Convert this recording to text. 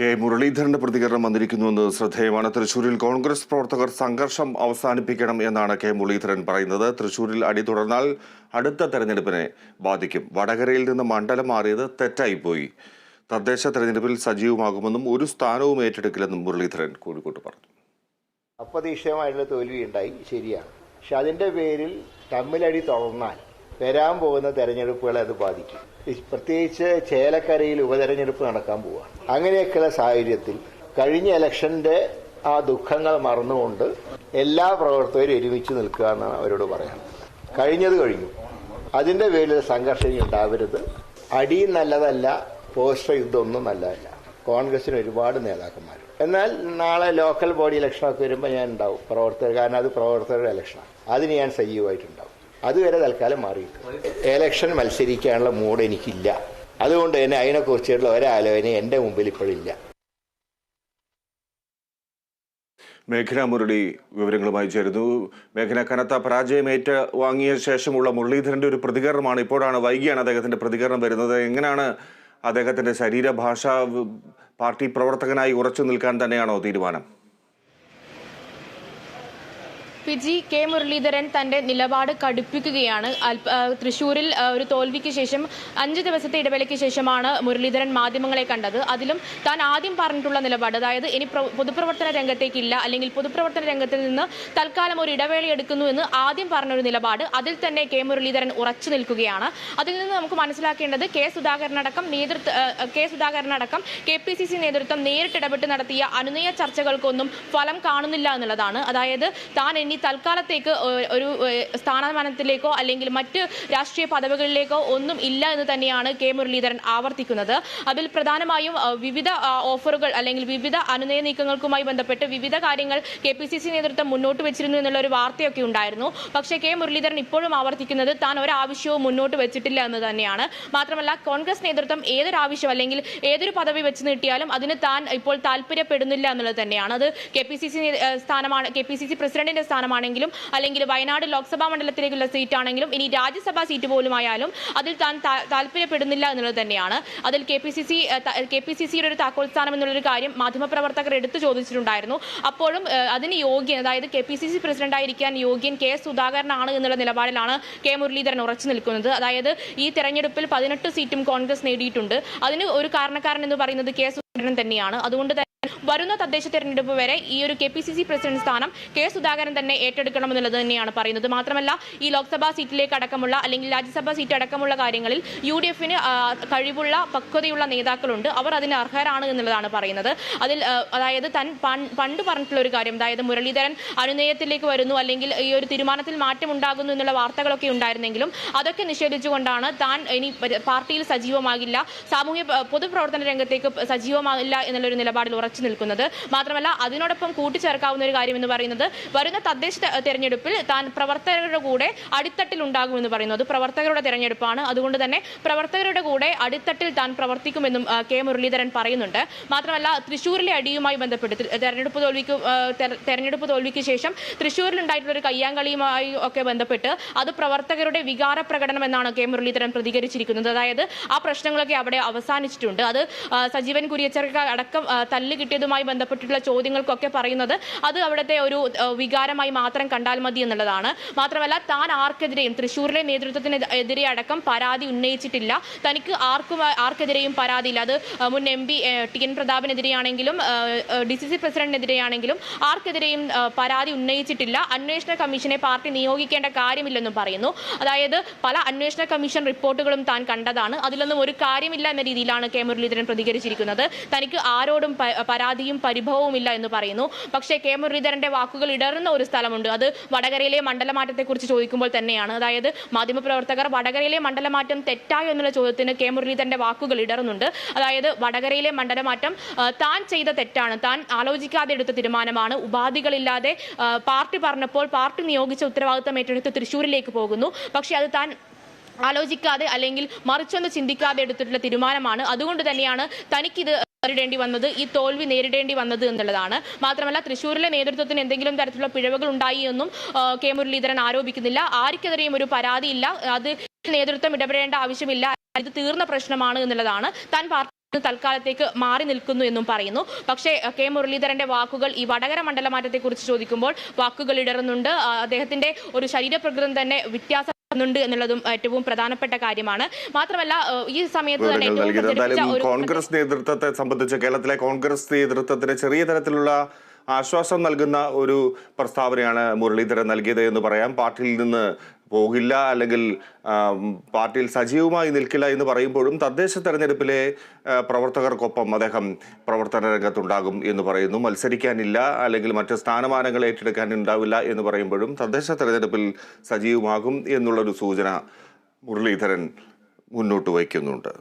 K മുരളീധരന്റെ പ്രതികരണം വന്നിരിക്കുന്നുവെന്ന് ശ്രദ്ധേയമാണ്. തൃശൂരിൽ കോൺഗ്രസ് പ്രവർത്തകർ സംഘർഷം അവസാനിപ്പിക്കണം എന്നാണ് കെ മുരളീധരൻ പറയുന്നത്. തൃശൂരിൽ അടി തുടർന്നാൽ അടുത്ത തെരഞ്ഞെടുപ്പിനെ ബാധിക്കും. വടകരയിൽ നിന്ന് മണ്ഡലം മാറിയത് തെറ്റായിപ്പോയി. തദ്ദേശ തെരഞ്ഞെടുപ്പിൽ സജീവമാകുമെന്നും ഒരു സ്ഥാനവും ഏറ്റെടുക്കില്ലെന്നും മുരളീധരൻ കോഴിക്കോട്ട് പറഞ്ഞു. അപ്രതീക്ഷിതമായിട്ടുള്ള തോൽവി ഉണ്ടായി. ശരിയാണ്. പക്ഷെ അതിന്റെ പേരിൽ തമ്മിലടി തുടർന്നാൽ വരാൻ പോകുന്ന തെരഞ്ഞെടുപ്പുകളെ അത് ബാധിക്കും. പ്രത്യേകിച്ച് ചേലക്കരയിൽ ഉപതെരഞ്ഞെടുപ്പ് നടക്കാൻ പോവുകയാണ് അങ്ങനെയൊക്കെയുള്ള സാഹചര്യത്തിൽ കഴിഞ്ഞ ഇലക്ഷന്റെ ആ ദുഃഖങ്ങൾ മറന്നുകൊണ്ട് എല്ലാ പ്രവർത്തകരും ഒരുമിച്ച് നിൽക്കുക എന്നാണ് അവരോട് പറയാം കഴിഞ്ഞത് കഴിഞ്ഞു. അതിന്റെ പേരിൽ സംഘർഷം ഉണ്ടാവരുത്. അടിയും നല്ലതല്ല പോസ്റ്റർ യുദ്ധമൊന്നും നല്ലതല്ല. കോൺഗ്രസിന് ഒരുപാട് നേതാക്കന്മാർ എന്നാൽ നാളെ ലോക്കൽ ബോഡി ഇലക്ഷനൊക്കെ വരുമ്പോൾ ഞാൻ ഉണ്ടാവും. പ്രവർത്തകർ കാരണം അത് പ്രവർത്തകരുടെ ഇലക്ഷനാണ് അതിന് ഞാൻ സജീവമായിട്ടുണ്ടാവും അതുവരെ തൽക്കാലം മാറിയിട്ട് എലക്ഷൻ മത്സരിക്കാനുള്ള മൂഡ് എനിക്കില്ല. അതുകൊണ്ട് തന്നെ അതിനെക്കുറിച്ചുള്ള ഒരാലോചന എന്റെ മുമ്പിൽ ഇപ്പോഴില്ല. മേഘന മുരളി വിവരങ്ങളുമായി ചേരുന്നു. മേഘന കനത്ത പരാജയമേറ്റ് വാങ്ങിയ ശേഷമുള്ള മുരളീധരന്റെ ഒരു പ്രതികരണമാണ് ഇപ്പോഴാണ് വൈകിയാണ് അദ്ദേഹത്തിന്റെ പ്രതികരണം വരുന്നത്. എങ്ങനെയാണ് അദ്ദേഹത്തിന്റെ ശരീരഭാഷ പാർട്ടി പ്രവർത്തകനായി ഉറച്ചു നിൽക്കാൻ തന്നെയാണോ തീരുമാനം? പി ജി കെ മുരളീധരൻ തന്റെ നിലപാട് കടുപ്പിക്കുകയാണ്. തൃശൂരിൽ ഒരു തോൽവിക്ക് ശേഷം അഞ്ച് ദിവസത്തെ ഇടവേളയ്ക്ക് ശേഷമാണ് മുരളീധരൻ മാധ്യമങ്ങളെ കണ്ടത്. അതിലും താൻ ആദ്യം പറഞ്ഞിട്ടുള്ള നിലപാട് അതായത് ഇനി പ്ര- പൊതുപ്രവർത്തന രംഗത്തേക്കില്ല അല്ലെങ്കിൽ പൊതുപ്രവർത്തന രംഗത്തിൽ നിന്ന് തൽക്കാലം ഒരു ഇടവേള എടുക്കുന്നു എന്ന് ആദ്യം പറഞ്ഞൊരു നിലപാട് അതിൽ തന്നെ കെ മുരളീധരൻ ഉറച്ചു നിൽക്കുകയാണ്. അതിൽ നിന്ന് നമുക്ക് മനസ്സിലാക്കേണ്ടത് കെ സുധാകരനടക്കം നേതൃത്വ കെ സുധാകരനടക്കം കെ പി സി സി നേതൃത്വം നേരിട്ട് ഇടപെട്ട് നടത്തിയ അനുനയ ചർച്ചകൾക്കൊന്നും ഫലം കാണുന്നില്ല എന്നുള്ളതാണ്. അതായത് താൻ ഇനി തൽക്കാലത്തേക്ക് ഒരു സ്ഥാനമാനത്തിലേക്കോ അല്ലെങ്കിൽ മറ്റ് രാഷ്ട്രീയ പദവികളിലേക്കോ ഒന്നും ഇല്ല എന്ന് തന്നെയാണ് കെ മുരളീധരൻ ആവർത്തിക്കുന്നത്. അതിൽ പ്രധാനമായും വിവിധ ഓഫറുകൾ അല്ലെങ്കിൽ വിവിധ അനുനയ നീക്കങ്ങൾക്കുമായി ബന്ധപ്പെട്ട് വിവിധ കാര്യങ്ങൾ കെ പി സി സി നേതൃത്വം മുന്നോട്ട് വെച്ചിരുന്നു എന്നുള്ള ഒരു വാർത്തയൊക്കെ ഉണ്ടായിരുന്നു. പക്ഷേ കെ മുരളീധരൻ ഇപ്പോഴും ആവർത്തിക്കുന്നത് താൻ ഒരാവശ്യവും മുന്നോട്ട് വെച്ചിട്ടില്ല എന്ന് തന്നെയാണ്. മാത്രമല്ല കോൺഗ്രസ് നേതൃത്വം ഏതൊരാവശ്യം അല്ലെങ്കിൽ ഏതൊരു പദവി വെച്ച് നീട്ടിയാലും അതിന് താൻ ഇപ്പോൾ താല്പര്യപ്പെടുന്നില്ല എന്നുള്ളത് തന്നെയാണ്. അത് കെ പി സി സി സ്ഥാനമാണ് കെ പി സി സി പ്രസിഡന്റിന്റെ സ്ഥാനമാണെങ്കിലും അല്ലെങ്കിൽ വയനാട് ലോക്സഭാ മണ്ഡലത്തിലേക്കുള്ള സീറ്റാണെങ്കിലും ഇനി രാജ്യസഭാ സീറ്റ് പോലും ആയാലും അതിൽ താൻ താല്പര്യപ്പെടുന്നില്ല എന്നുള്ളത് തന്നെയാണ്. അതിൽ K P C C K P C സിയുടെ ഒരു താക്കോൽ സ്ഥാനം എന്നുള്ളൊരു കാര്യം മാധ്യമപ്രവർത്തകർ എടുത്തു ചോദിച്ചിട്ടുണ്ടായിരുന്നു. അപ്പോഴും അതിന് യോഗ്യൻ അതായത് കെ പി സി സി പ്രസിഡന്റായിരിക്കാൻ യോഗ്യൻ കെ സുധാകരനാണ് എന്നുള്ള നിലപാടിലാണ് കെ മുരളീധരൻ ഉറച്ചു നിൽക്കുന്നത്. അതായത് ഈ തെരഞ്ഞെടുപ്പിൽ പതിനെട്ട് സീറ്റും കോൺഗ്രസ് നേടിയിട്ടുണ്ട്. അതിന് ഒരു കാരണക്കാരൻ എന്ന് പറയുന്നത് കെ സുധാകരൻ തന്നെയാണ്. അതുകൊണ്ട് വരുന്ന തദ്ദേശ തെരഞ്ഞെടുപ്പ് വരെ ഈ ഒരു K P C C president സ്ഥാനം കെ സുധാകരൻ തന്നെ ഏറ്റെടുക്കണമെന്നുള്ളത് തന്നെയാണ് പറയുന്നത്. മാത്രമല്ല ഈ ലോക്സഭാ സീറ്റിലേക്ക് അടക്കമുള്ള അല്ലെങ്കിൽ രാജ്യസഭാ സീറ്റ് അടക്കമുള്ള കാര്യങ്ങളിൽ യു ഡി എഫിന് കഴിവുള്ള പക്വതയുള്ള നേതാക്കളുണ്ട്. അവർ അതിന് അർഹരാണ് എന്നുള്ളതാണ് പറയുന്നത്. അതിൽ അതായത് തൻ പണ്ട് പറഞ്ഞിട്ടുള്ള ഒരു കാര്യം അതായത് മുരളീധരൻ അനുനയത്തിലേക്ക് വരുന്നു അല്ലെങ്കിൽ ഈ ഒരു തീരുമാനത്തിൽ മാറ്റം ഉണ്ടാകുന്നു എന്നുള്ള വാർത്തകളൊക്കെ ഉണ്ടായിരുന്നെങ്കിലും അതൊക്കെ നിഷേധിച്ചുകൊണ്ടാണ് താൻ ഇനി പാർട്ടിയിൽ സജീവമാകില്ല സാമൂഹ്യ പൊതുപ്രവർത്തന രംഗത്തേക്ക് സജീവമാകില്ല എന്നുള്ളൊരു നിലപാടിൽ ഉറച്ചു നിൽക്കുന്നത്. മാത്രമല്ല അതിനോടൊപ്പം കൂട്ടിച്ചേർക്കാവുന്ന ഒരു കാര്യം എന്ന് പറയുന്നത് വരുന്ന തദ്ദേശ തെരഞ്ഞെടുപ്പിൽ താൻ പ്രവർത്തകരുടെ കൂടെ അടിത്തട്ടിൽ ഉണ്ടാകുമെന്ന് പറയുന്നു. അത് പ്രവർത്തകരുടെ തെരഞ്ഞെടുപ്പാണ്. അതുകൊണ്ട് തന്നെ പ്രവർത്തകരുടെ കൂടെ അടിത്തട്ടിൽ താൻ പ്രവർത്തിക്കുമെന്നും കെ. മുരളീധരൻ പറയുന്നുണ്ട്. മാത്രമല്ല തൃശ്ശൂരിലെ അടിയുമായി ബന്ധപ്പെട്ട് തെരഞ്ഞെടുപ്പ് തോൽവിക്ക് തെരഞ്ഞെടുപ്പ് തോൽവിക്ക് ശേഷം തൃശ്ശൂരിൽ ഉണ്ടായിട്ടുള്ള ഒരു കയ്യാങ്കളിയുമായി ഒക്കെ ബന്ധപ്പെട്ട് അത് പ്രവർത്തകരുടെ വികാര പ്രകടനം എന്നാണ് കെ. മുരളീധരൻ പ്രതികരിച്ചിരിക്കുന്നത്. അതായത് ആ പ്രശ്നങ്ങളൊക്കെ അവിടെ അവസാനിച്ചിട്ടുണ്ട്. അത് സജീവൻ കുര്യച്ചർക്ക് അടക്കം തല്ല് കിട്ടിയതുമായി ബന്ധപ്പെട്ടിട്ടുള്ള ചോദ്യങ്ങൾക്കൊക്കെ പറയുന്നത് അത് അവിടുത്തെ ഒരു വികാരമായി മാത്രം കണ്ടാൽ മതി എന്നുള്ളതാണ്. മാത്രമല്ല താൻ ആർക്കെതിരെയും തൃശ്ശൂരിലെ നേതൃത്വത്തിന് എതിരെ അടക്കം പരാതി ഉന്നയിച്ചിട്ടില്ല. തനിക്ക് ആർക്കും ആർക്കെതിരെയും പരാതിയില്ല അത് മുൻ എം പി ടി എൻ പ്രതാപനെതിരെയാണെങ്കിലും ഡി സി സി പ്രസിഡന്റിനെതിരെയാണെങ്കിലും ആർക്കെതിരെയും പരാതി ഉന്നയിച്ചിട്ടില്ല. അന്വേഷണ കമ്മീഷനെ പാർട്ടി നിയോഗിക്കേണ്ട കാര്യമില്ലെന്നും പറയുന്നു. അതായത് പല അന്വേഷണ കമ്മീഷൻ റിപ്പോർട്ടുകളും താൻ കണ്ടതാണ്. അതിലൊന്നും ഒരു കാര്യമില്ല എന്ന രീതിയിലാണ് കെ മുരളീധരൻ പ്രതികരിച്ചിരിക്കുന്നത്. തനിക്ക് ആരോടും പ- പരാതിയും പരിഭവവും ഇല്ല എന്ന് പറയുന്നു. പക്ഷേ കെ മുരളീധരന്റെ വാക്കുകൾ ഇടറുന്ന ഒരു സ്ഥലമുണ്ട്. അത് വടകരയിലെ മണ്ഡലമാറ്റത്തെക്കുറിച്ച് ചോദിക്കുമ്പോൾ തന്നെയാണ്. അതായത് മാധ്യമപ്രവർത്തകർ വടകരയിലെ മണ്ഡലമാറ്റം തെറ്റായോ എന്നുള്ള ചോദ്യത്തിന് കെ മുരളീധരന്റെ വാക്കുകൾ ഇടറുന്നുണ്ട്. അതായത് വടകരയിലെ മണ്ഡലമാറ്റം താൻ ചെയ്ത തെറ്റാണ്. താൻ ആലോചിക്കാതെ എടുത്ത തീരുമാനമാണ്. ഉപാധികളില്ലാതെ പാർട്ടി പറഞ്ഞപ്പോൾ പാർട്ടി നിയോഗിച്ച ഉത്തരവാദിത്തം ഏറ്റെടുത്ത് തൃശ്ശൂരിലേക്ക് പോകുന്നു. പക്ഷേ അത് താൻ ആലോചിക്കാതെ അല്ലെങ്കിൽ മറിച്ചൊന്ന് ചിന്തിക്കാതെ എടുത്തിട്ടുള്ള തീരുമാനമാണ്. അതുകൊണ്ട് തന്നെയാണ് തനിക്കിത് നേരിടേണ്ടി വന്നത് ഈ തോൽവി നേരിടേണ്ടി വന്നത് എന്നുള്ളതാണ്. മാത്രമല്ല തൃശ്ശൂരിലെ നേതൃത്വത്തിന് എന്തെങ്കിലും തരത്തിലുള്ള പിഴവുകൾ ഉണ്ടായി എന്നും കെ മുരളീധരൻ ആരോപിക്കുന്നില്ല. ആർക്കെതിരെയും ഒരു പരാതിയില്ല. അത് നേതൃത്വം ഇടപെടേണ്ട ആവശ്യമില്ല. ഇത് തീർന്ന പ്രശ്നമാണ് എന്നുള്ളതാണ്. താൻ പാർട്ടി തൽക്കാലത്തേക്ക് മാറി നിൽക്കുന്നു എന്നും പറയുന്നു. പക്ഷേ കെ മുരളീധരന്റെ വാക്കുകൾ ഈ വടകര മണ്ഡലമാറ്റത്തെക്കുറിച്ച് ചോദിക്കുമ്പോൾ വാക്കുകൾ ഇടറുന്നുണ്ട്. അദ്ദേഹത്തിന്റെ ഒരു ശരീരപ്രകൃതം തന്നെ വ്യത്യാസം ണ്ട് എന്നുള്ളതും ഏറ്റവും പ്രധാനപ്പെട്ട കാര്യമാണ്. മാത്രമല്ല ഈ സമയത്ത് തന്നെ ഏറ്റവും പ്രചരിപ്പിച്ച എന്തായാലും ഒരു കോൺഗ്രസ് നേതൃത്വത്തെ സംബന്ധിച്ച് കേരളത്തിലെ കോൺഗ്രസ് നേതൃത്വത്തിന് ചെറിയ തരത്തിലുള്ള ആശ്വാസം നൽകുന്ന ഒരു പ്രസ്താവനയാണ് മുരളീധരൻ നൽകിയത് എന്ന് പറയാം. പാർട്ടിയിൽ നിന്ന് പോകില്ല അല്ലെങ്കിൽ പാർട്ടിയിൽ സജീവമായി നിൽക്കില്ല എന്ന് പറയുമ്പോഴും തദ്ദേശ തെരഞ്ഞെടുപ്പിലെ പ്രവർത്തകർക്കൊപ്പം അദ്ദേഹം പ്രവർത്തന രംഗത്തുണ്ടാകും എന്ന് പറയുന്നു. മത്സരിക്കാനില്ല അല്ലെങ്കിൽ മറ്റ് സ്ഥാനമാനങ്ങൾ ഏറ്റെടുക്കാൻ ഉണ്ടാവില്ല എന്ന് പറയുമ്പോഴും തദ്ദേശ തെരഞ്ഞെടുപ്പിൽ സജീവമാകും എന്നുള്ളൊരു സൂചന മുരളീധരൻ മുന്നോട്ട് വയ്ക്കുന്നുണ്ട്.